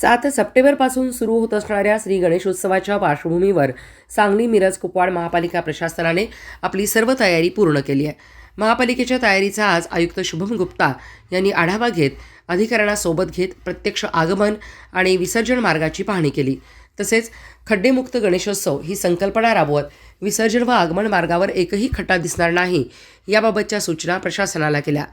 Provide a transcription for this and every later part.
सात सप्टेंबरपासून सुरू होत असणाऱ्या श्री गणेशोत्सवाच्या पार्श्वभूमीवर सांगली मिरज कुपवाड महापालिका प्रशासनाने आपली सर्व तयारी पूर्ण केली आहे. महापालिकेच्या तयारीचा आज आयुक्त शुभम गुप्ता यांनी आढावा घेत अधिकाऱ्यांना सोबत घेत प्रत्यक्ष आगमन आणि विसर्जन मार्गाची पाहणी केली. तसेच खड्डेमुक्त गणेशोत्सव ही संकल्पना राबवत विसर्जन व आगमन मार्गावर एकही खड्डा दिसणार नाही. याबाबतच्या सूचना प्रशासनाला केल्या.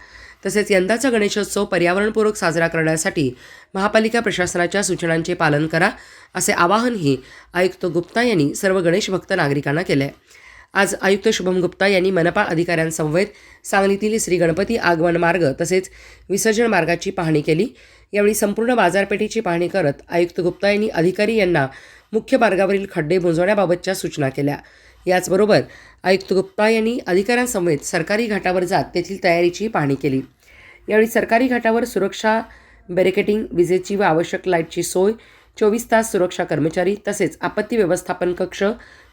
तसेच यंदाचा गणेशोत्सव पर्यावरणपूरक साजरा करण्यासाठी महापालिका प्रशासनाच्या सूचनांचे पालन करा असे आवाहनही आयुक्त गुप्ता यांनी सर्व गणेश भक्त नागरिकांना केले. आहे आज आयुक्त शुभम गुप्ता यांनी मनपा अधिकाऱ्यांसमवेत सांगलीतील श्री गणपती आगमन मार्ग तसेच विसर्जन मार्गाची पाहणी केली. यावेळी संपूर्ण बाजारपेठेची पाहणी करत आयुक्त गुप्ता यांनी अधिकारी यांना मुख्य मार्गावरील खड्डे बुंजवण्याबाबतच्या सूचना केल्या. याचबरोबर आयुक्त गुप्ता यांनी अधिकाऱ्यांसमवेत सरकारी घाटावर जात तेथील तयारीची पाहणी केली. यावेळी सरकारी घाटावर सुरक्षा बॅरिकेटिंग विजेची व आवश्यक लाईटची सोय चोवीस तास सुरक्षा कर्मचारी तसेच आपत्ती व्यवस्थापन कक्ष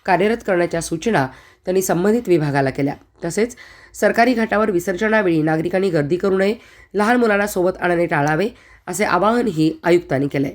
कार्यरत करण्याच्या सूचना त्यांनी संबंधित विभागाला केल्या. तसेच सरकारी घाटावर विसर्जनावेळी नागरिकांनी गर्दी करू नये लहान मुलांना सोबत आणणे टाळावे असे आवाहनही आयुक्तांनी केले.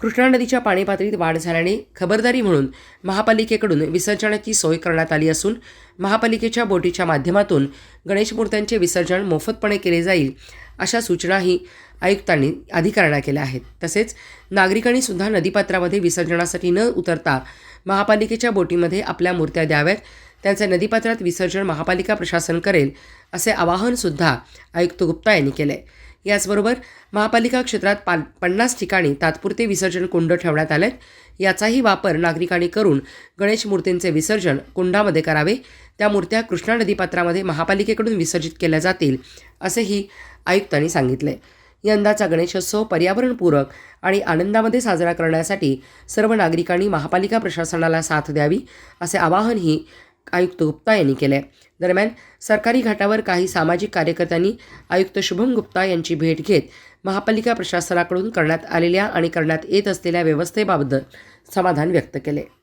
कृष्णा नदीच्या पाणी पातळीत वाढ झाल्याने खबरदारी म्हणून महापालिकेकडून विसर्जनाची सोय करण्यात आली असून महापालिकेच्या बोटीच्या माध्यमातून गणेश मूर्त्यांचे विसर्जन मोफतपणे केले जाईल अशा सूचनाही आयुक्तांनी अधिकाऱ्यांना केल्या आहेत. तसेच नागरिकांनी सुद्धा नदीपात्रामध्ये विसर्जनासाठी न उतरता महापालिकेच्या बोटीमध्ये आपल्या मूर्त्या द्याव्यात त्यांचे नदीपात्रात विसर्जन महापालिका प्रशासन करेल असे आवाहनसुद्धा आयुक्त गुप्ता यांनी केले. आहे याचबरोबर महापालिका क्षेत्रात पा पन्नास ठिकाणी तात्पुरते विसर्जन कुंड ठेवण्यात आले याचाही वापर नागरिकांनी करून गणेश मूर्तींचे विसर्जन कुंडामध्ये करावे. त्या मूर्त्या कृष्णा नदीपात्रामध्ये महापालिकेकडून विसर्जित केल्या जातील असेही आयुक्तांनी सांगितले यंदाचा गणेशोत्सव पर्यावरणपूरक आणि आनंदामध्ये साजरा करण्यासाठी सर्व नागरिकांनी महापालिका प्रशासनाला साथ द्यावी असे आवाहनही आयुक्त गुप्ता यांनी केले दरम्यान सरकारी घाटावर काही सामाजिक कार्यकर्त्यांनी आयुक्त शुभम गुप्ता यांची भेट घेत महापालिका प्रशासनाकडून करण्यात आलेल्या आणि करण्यात येत असलेल्या व्यवस्थेबाबत समाधान व्यक्त केले